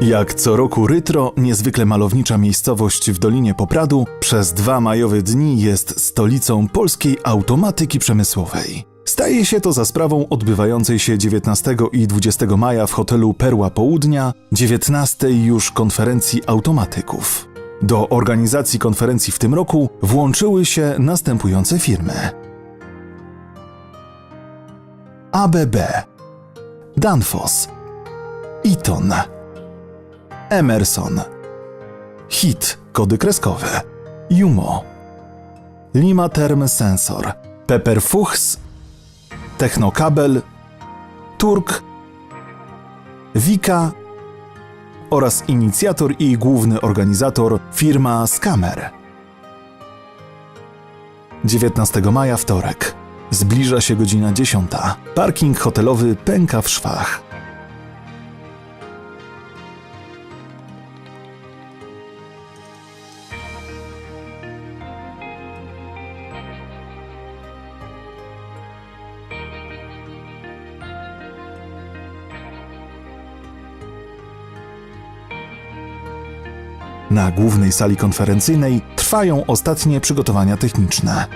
Jak co roku Rytro, niezwykle malownicza miejscowość w Dolinie Popradu, przez dwa majowe dni jest stolicą polskiej automatyki przemysłowej. Staje się to za sprawą odbywającej się 19 i 20 maja w hotelu Perła Południa 19 już konferencji automatyków. Do organizacji konferencji w tym roku włączyły się następujące firmy: ABB, Danfoss, Eaton, Emerson, HIT, kody kreskowe, Jumo, Lima Term Sensor, Pepper Fuchs, Technokabel, Turk, Wika oraz inicjator i główny organizator firma Skamer. 19 maja wtorek. Zbliża się godzina 10. Parking hotelowy pęka w szwach. Na głównej sali konferencyjnej trwają ostatnie przygotowania techniczne.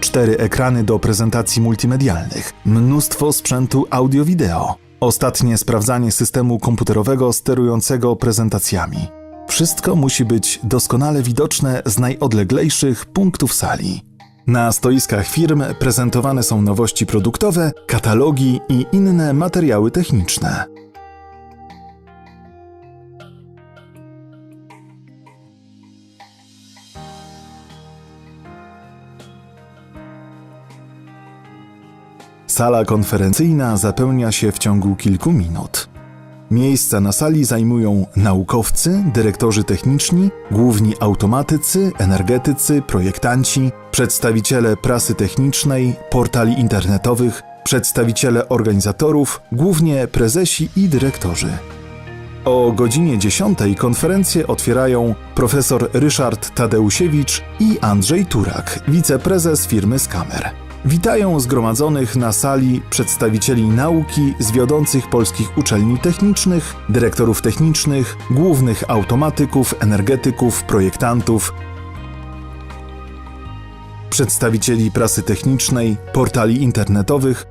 Cztery ekrany do prezentacji multimedialnych, mnóstwo sprzętu audio-wideo, ostatnie sprawdzanie systemu komputerowego sterującego prezentacjami. Wszystko musi być doskonale widoczne z najodleglejszych punktów sali. Na stoiskach firm prezentowane są nowości produktowe, katalogi i inne materiały techniczne. Sala konferencyjna zapełnia się w ciągu kilku minut. Miejsca na sali zajmują naukowcy, dyrektorzy techniczni, główni automatycy, energetycy, projektanci, przedstawiciele prasy technicznej, portali internetowych, przedstawiciele organizatorów, głównie prezesi i dyrektorzy. O godzinie 10 konferencję otwierają profesor Ryszard Tadeusiewicz i Andrzej Turak, wiceprezes firmy Skamer. Witają zgromadzonych na sali przedstawicieli nauki z wiodących polskich uczelni technicznych, dyrektorów technicznych, głównych automatyków, energetyków, projektantów, przedstawicieli prasy technicznej, portali internetowych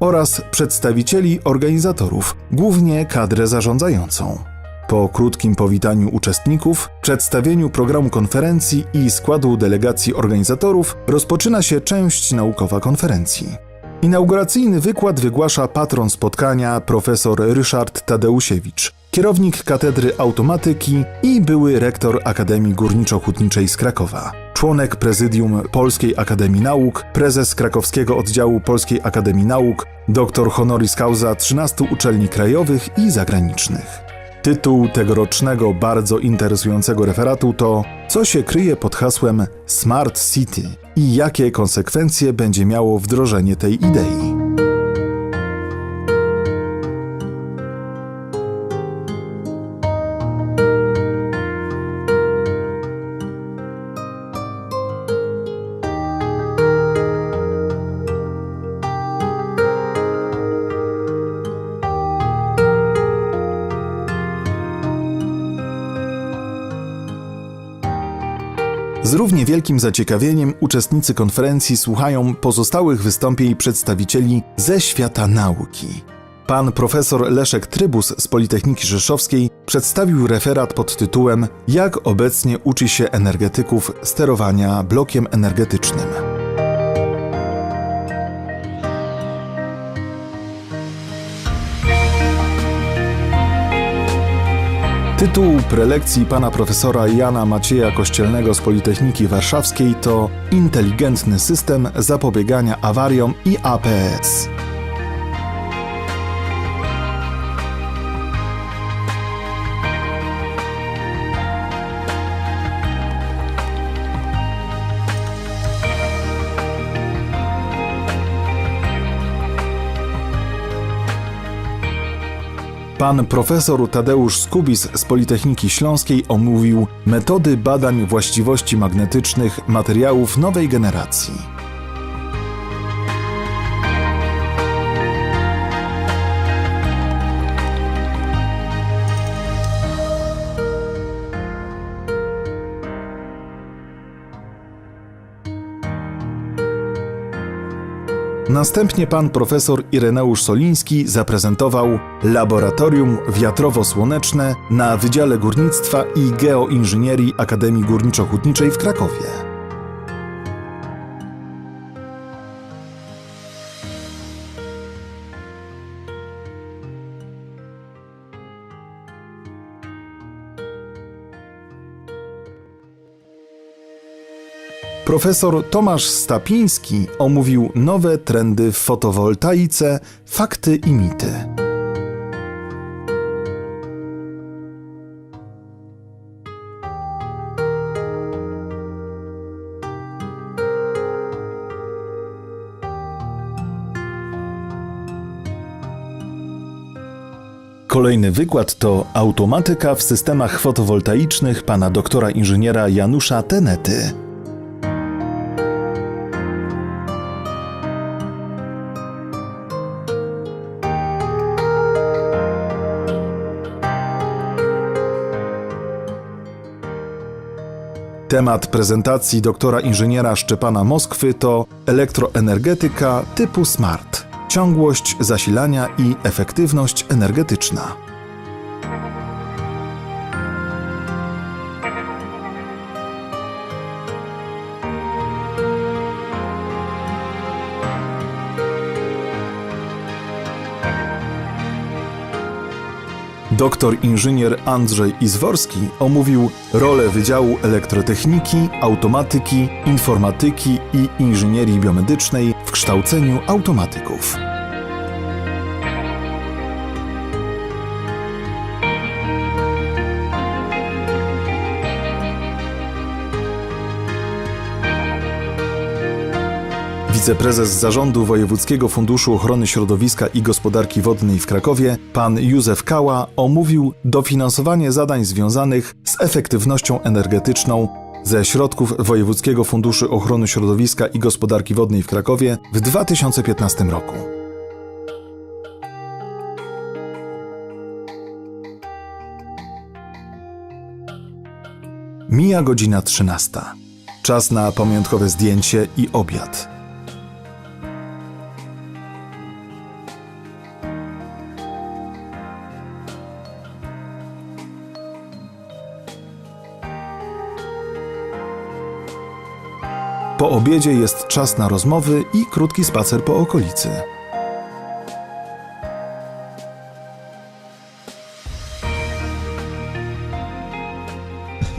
oraz przedstawicieli organizatorów, głównie kadrę zarządzającą. Po krótkim powitaniu uczestników, przedstawieniu programu konferencji i składu delegacji organizatorów rozpoczyna się część naukowa konferencji. Inauguracyjny wykład wygłasza patron spotkania profesor Ryszard Tadeusiewicz, kierownik Katedry Automatyki i były rektor Akademii Górniczo-Hutniczej z Krakowa, członek prezydium Polskiej Akademii Nauk, prezes krakowskiego oddziału Polskiej Akademii Nauk, doktor honoris causa 13 uczelni krajowych i zagranicznych. Tytuł tegorocznego bardzo interesującego referatu to Co się kryje pod hasłem Smart City i jakie konsekwencje będzie miało wdrożenie tej idei. Z równie wielkim zaciekawieniem uczestnicy konferencji słuchają pozostałych wystąpień przedstawicieli ze świata nauki. Pan profesor Leszek Trybus z Politechniki Rzeszowskiej przedstawił referat pod tytułem Jak obecnie uczy się energetyków sterowania blokiem energetycznym. Tytuł prelekcji pana profesora Jana Macieja Kościelnego z Politechniki Warszawskiej to Inteligentny system zapobiegania awariom i APS. Pan profesor Tadeusz Skubis z Politechniki Śląskiej omówił metody badań właściwości magnetycznych materiałów nowej generacji. Następnie pan profesor Ireneusz Soliński zaprezentował Laboratorium Wiatrowo-Słoneczne na Wydziale Górnictwa i Geoinżynierii Akademii Górniczo-Hutniczej w Krakowie. Profesor Tomasz Stapiński omówił nowe trendy w fotowoltaice, fakty i mity. Kolejny wykład to automatyka w systemach fotowoltaicznych pana doktora inżyniera Janusza Tenety. Temat prezentacji doktora inżyniera Szczepana Moskwy to elektroenergetyka typu smart, ciągłość zasilania i efektywność energetyczna. Doktor inżynier Andrzej Izworski omówił rolę Wydziału Elektrotechniki, Automatyki, Informatyki i Inżynierii Biomedycznej w kształceniu automatyków. Wiceprezes Zarządu Wojewódzkiego Funduszu Ochrony Środowiska i Gospodarki Wodnej w Krakowie, pan Józef Kała, omówił dofinansowanie zadań związanych z efektywnością energetyczną ze środków Wojewódzkiego Funduszu Ochrony Środowiska i Gospodarki Wodnej w Krakowie w 2015 roku. Mija godzina 13. Czas na pamiątkowe zdjęcie i obiad. Po obiedzie jest czas na rozmowy i krótki spacer po okolicy.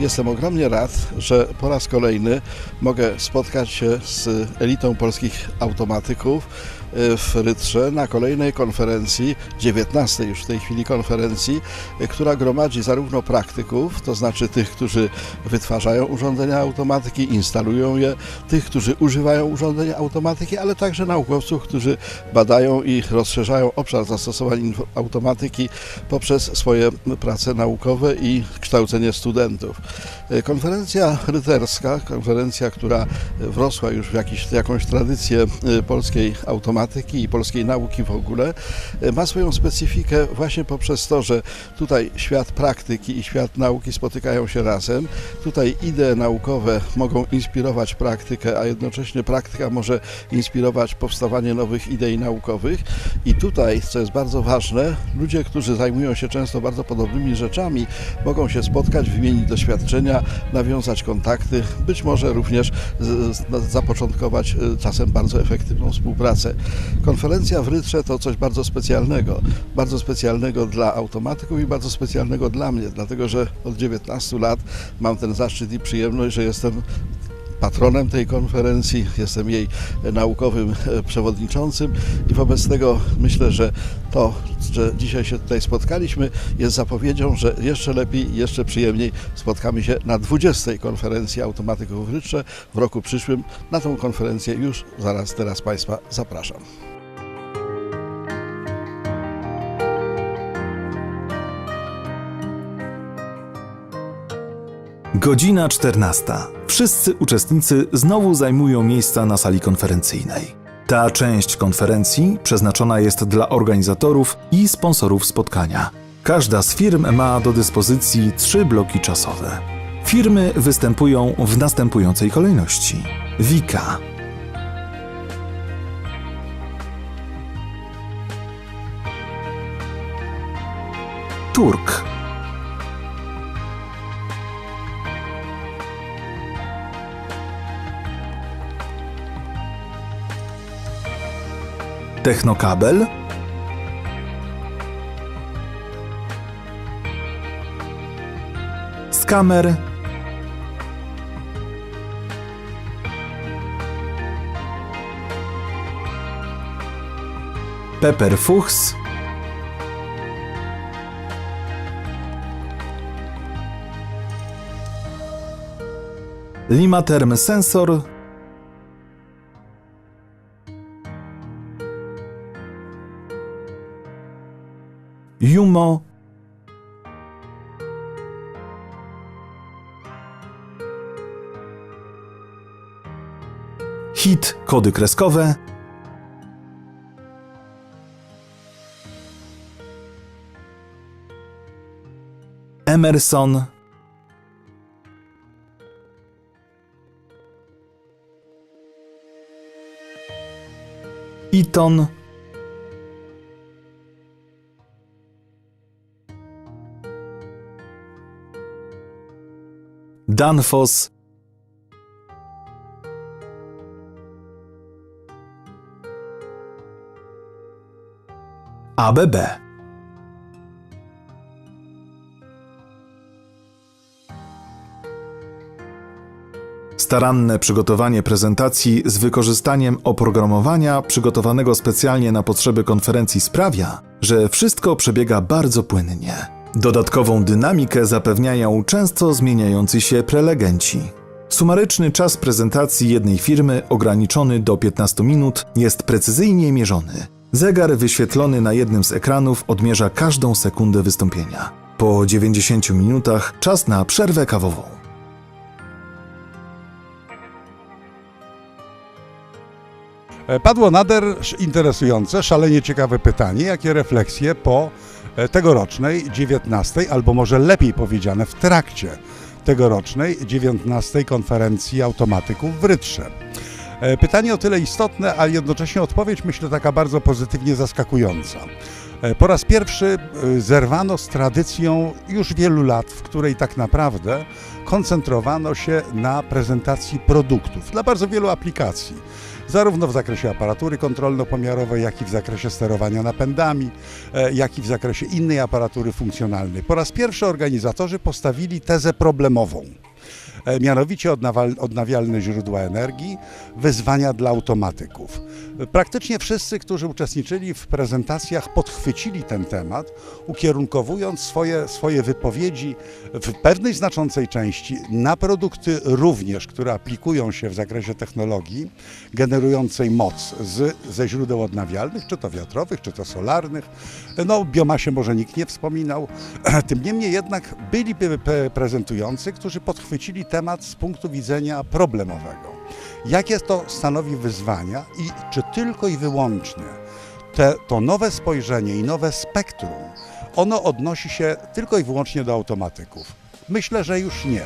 Jestem ogromnie rad, że po raz kolejny mogę spotkać się z elitą polskich automatyków w Rytrze na kolejnej konferencji, 19 już w tej chwili konferencji, która gromadzi zarówno praktyków, to znaczy tych, którzy wytwarzają urządzenia automatyki, instalują je, tych, którzy używają urządzenia automatyki, ale także naukowców, którzy badają i rozszerzają obszar zastosowań automatyki poprzez swoje prace naukowe i kształcenie studentów. E, Konferencja ryterska, konferencja, która wrosła już w jakiś, jakąś tradycję e, polskiej automatyki i polskiej nauki w ogóle, e, ma swoją specyfikę właśnie poprzez to, że tutaj świat praktyki i świat nauki spotykają się razem. Tutaj idee naukowe mogą inspirować praktykę, a jednocześnie praktyka może inspirować powstawanie nowych idei naukowych. I tutaj, co jest bardzo ważne, ludzie, którzy zajmują się często bardzo podobnymi rzeczami, mogą się spotkać, wymienić doświadczenia, nawiązać kontakty, być może również zapoczątkować e, czasem bardzo efektywną współpracę. Konferencja w Rytrze to coś bardzo specjalnego, bardzo specjalnego dla automatyków i bardzo specjalnego dla mnie, dlatego że od 19 lat mam ten zaszczyt i przyjemność, że jestem patronem tej konferencji, jestem jej naukowym e, przewodniczącym i wobec tego myślę, że to, że dzisiaj się tutaj spotkaliśmy, jest zapowiedzią, że jeszcze lepiej, jeszcze przyjemniej spotkamy się na 20. konferencji automatyków Rytrze w roku przyszłym. Na tą konferencję już zaraz teraz Państwa zapraszam. Godzina 14. Wszyscy uczestnicy znowu zajmują miejsca na sali konferencyjnej. Ta część konferencji przeznaczona jest dla organizatorów i sponsorów spotkania. Każda z firm ma do dyspozycji trzy bloki czasowe. Firmy występują w następującej kolejności: Wika, Turk. Technokabel. Skamer. Pepper Fuchs. Limaterm Sensor. Jumo. Hit kody kreskowe. Emerson. Eaton. Danfoss. ABB. Staranne przygotowanie prezentacji z wykorzystaniem oprogramowania przygotowanego specjalnie na potrzeby konferencji sprawia, że wszystko przebiega bardzo płynnie. Dodatkową dynamikę zapewniają często zmieniający się prelegenci. Sumaryczny czas prezentacji jednej firmy, ograniczony do 15 minut, jest precyzyjnie mierzony. Zegar wyświetlony na jednym z ekranów odmierza każdą sekundę wystąpienia. Po 90 minutach czas na przerwę kawową. E, Padło nader interesujące, szalenie ciekawe pytanie, jakie refleksje po tegorocznej 19, albo może lepiej powiedziane w trakcie tegorocznej 19 konferencji automatyków w Rytrze. E, Pytanie o tyle istotne, a jednocześnie odpowiedź myślę taka bardzo pozytywnie zaskakująca. E, Po raz pierwszy e, zerwano z tradycją już wielu lat, w której tak naprawdę koncentrowano się na prezentacji produktów dla bardzo wielu aplikacji zarówno w zakresie aparatury kontrolno-pomiarowej, jak i w zakresie sterowania napędami, e, jak i w zakresie innej aparatury funkcjonalnej. Po raz pierwszy organizatorzy postawili tezę problemową. E, Mianowicie odnawialne źródła energii, wyzwania dla automatyków. Praktycznie wszyscy, którzy uczestniczyli w prezentacjach, podchwycili ten temat, ukierunkowując swoje, swoje wypowiedzi w pewnej znaczącej części na produkty również, które aplikują się w zakresie technologii generującej moc z, ze źródeł odnawialnych, czy to wiatrowych, czy to solarnych. No, o biomasie może nikt nie wspominał. Tym niemniej jednak byli by pre- prezentujący, którzy podchwycili temat z punktu widzenia problemowego. Jakie to stanowi wyzwania i czy tylko i wyłącznie te, to nowe spojrzenie i nowe spektrum, ono odnosi się tylko i wyłącznie do automatyków? Myślę, że już nie.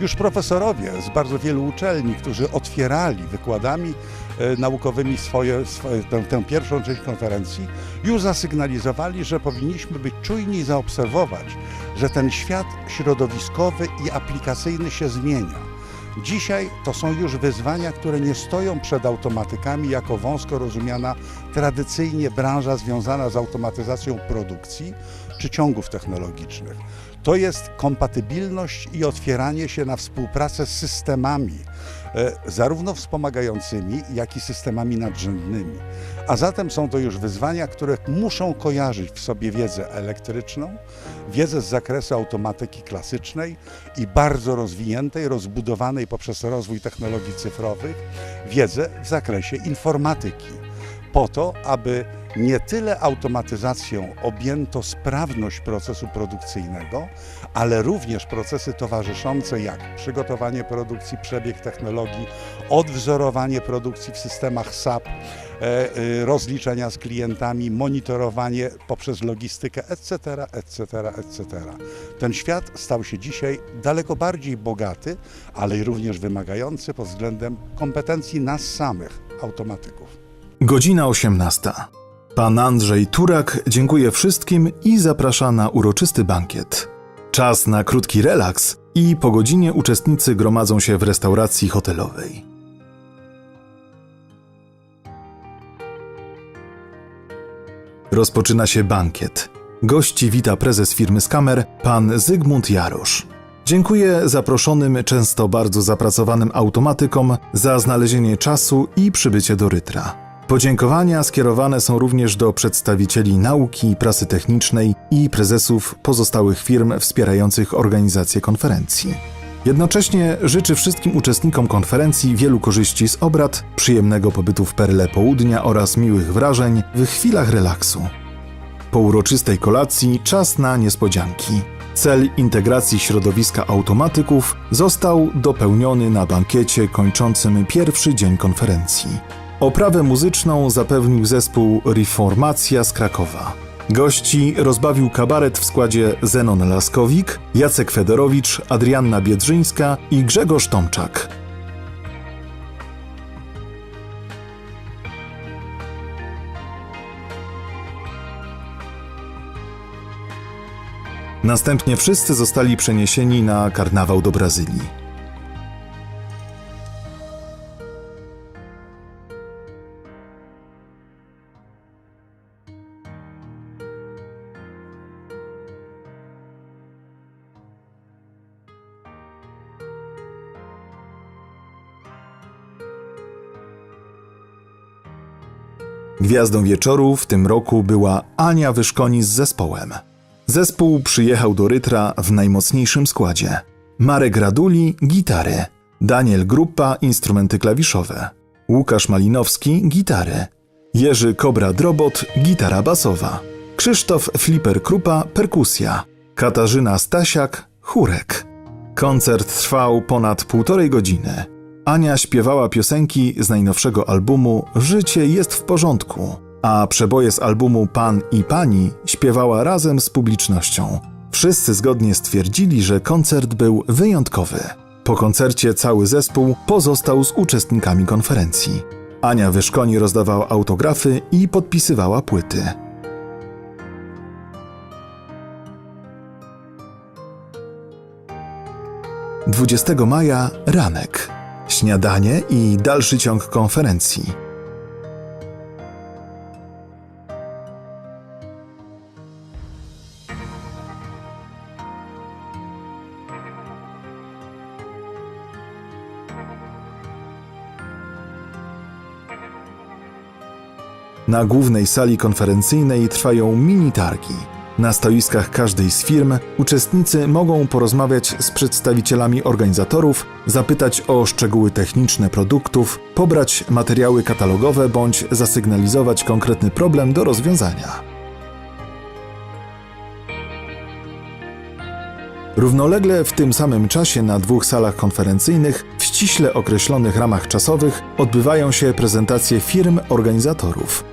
Już profesorowie z bardzo wielu uczelni, którzy otwierali wykładami naukowymi swoje, swoje, tę, tę pierwszą część konferencji, już zasygnalizowali, że powinniśmy być czujni i zaobserwować, że ten świat środowiskowy i aplikacyjny się zmienia. Dzisiaj to są już wyzwania, które nie stoją przed automatykami jako wąsko rozumiana tradycyjnie branża związana z automatyzacją produkcji czy ciągów technologicznych. To jest kompatybilność i otwieranie się na współpracę z systemami, e, zarówno wspomagającymi, jak i systemami nadrzędnymi. A zatem są to już wyzwania, które muszą kojarzyć w sobie wiedzę elektryczną, wiedzę z zakresu automatyki klasycznej i bardzo rozwiniętej, rozbudowanej poprzez rozwój technologii cyfrowych, wiedzę w zakresie informatyki. Po to, aby nie tyle automatyzacją objęto sprawność procesu produkcyjnego, ale również procesy towarzyszące jak przygotowanie produkcji, przebieg technologii, odwzorowanie produkcji w systemach SAP, e, e, rozliczenia z klientami, monitorowanie poprzez logistykę, etc., etc., etc. Ten świat stał się dzisiaj daleko bardziej bogaty, ale i również wymagający pod względem kompetencji nas samych, automatyków. Godzina 18. Pan Andrzej Turak dziękuję wszystkim i zaprasza na uroczysty bankiet. Czas na krótki relaks i po godzinie uczestnicy gromadzą się w restauracji hotelowej. Rozpoczyna się bankiet. Gości wita prezes firmy Skamer, pan Zygmunt Jarosz. Dziękuję zaproszonym, często bardzo zapracowanym automatykom za znalezienie czasu i przybycie do Rytra. Podziękowania skierowane są również do przedstawicieli nauki, prasy technicznej i prezesów pozostałych firm wspierających organizację konferencji. Jednocześnie życzy wszystkim uczestnikom konferencji wielu korzyści z obrad, przyjemnego pobytu w Perle Południa oraz miłych wrażeń w chwilach relaksu. Po uroczystej kolacji czas na niespodzianki. Cel integracji środowiska automatyków został dopełniony na bankiecie kończącym pierwszy dzień konferencji. Oprawę muzyczną zapewnił zespół Reformacja z Krakowa. Gości rozbawił kabaret w składzie Zenon Laskowik, Jacek Fedorowicz, Adrianna Biedrzyńska i Grzegorz Tomczak. Następnie wszyscy zostali przeniesieni na karnawał do Brazylii. Gwiazdą wieczoru w tym roku była Ania Wyszkoni z zespołem. Zespół przyjechał do Rytra w najmocniejszym składzie. Marek Raduli – gitary, Daniel Gruppa – instrumenty klawiszowe, Łukasz Malinowski – gitary, Jerzy Kobra Drobot – gitara basowa, Krzysztof Flipper Krupa – perkusja, Katarzyna Stasiak – chórek. Koncert trwał ponad półtorej godziny. Ania śpiewała piosenki z najnowszego albumu Życie jest w porządku, a przeboje z albumu Pan i Pani śpiewała razem z publicznością. Wszyscy zgodnie stwierdzili, że koncert był wyjątkowy. Po koncercie cały zespół pozostał z uczestnikami konferencji. Ania Wyszkoni rozdawała autografy i podpisywała płyty. Dwudziestego maja ranek. Śniadanie i dalszy ciąg konferencji. Na głównej sali konferencyjnej trwają mini targi. Na stoiskach każdej z firm uczestnicy mogą porozmawiać z przedstawicielami organizatorów, zapytać o szczegóły techniczne produktów, pobrać materiały katalogowe bądź zasygnalizować konkretny problem do rozwiązania. Równolegle w tym samym czasie na dwóch salach konferencyjnych w ściśle określonych ramach czasowych odbywają się prezentacje firm organizatorów.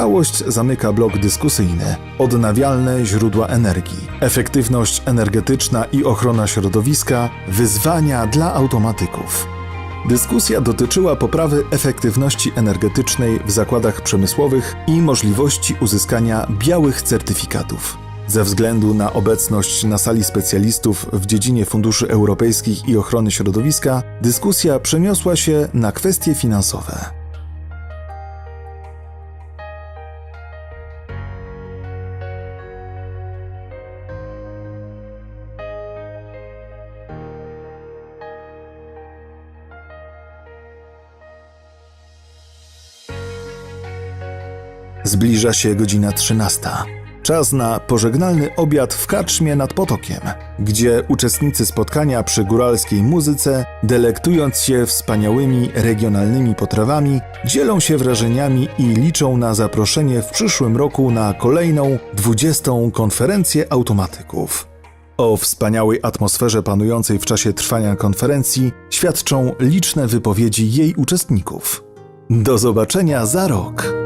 Całość zamyka blok dyskusyjny, odnawialne źródła energii, efektywność energetyczna i ochrona środowiska, wyzwania dla automatyków. Dyskusja dotyczyła poprawy efektywności energetycznej w zakładach przemysłowych i możliwości uzyskania białych certyfikatów. Ze względu na obecność na sali specjalistów w dziedzinie funduszy europejskich i ochrony środowiska, dyskusja przeniosła się na kwestie finansowe. Zbliża się godzina 13. Czas na pożegnalny obiad w karczmie nad potokiem, gdzie uczestnicy spotkania przy góralskiej muzyce, delektując się wspaniałymi regionalnymi potrawami, dzielą się wrażeniami i liczą na zaproszenie w przyszłym roku na kolejną 20. konferencję automatyków. O wspaniałej atmosferze panującej w czasie trwania konferencji świadczą liczne wypowiedzi jej uczestników. Do zobaczenia za rok!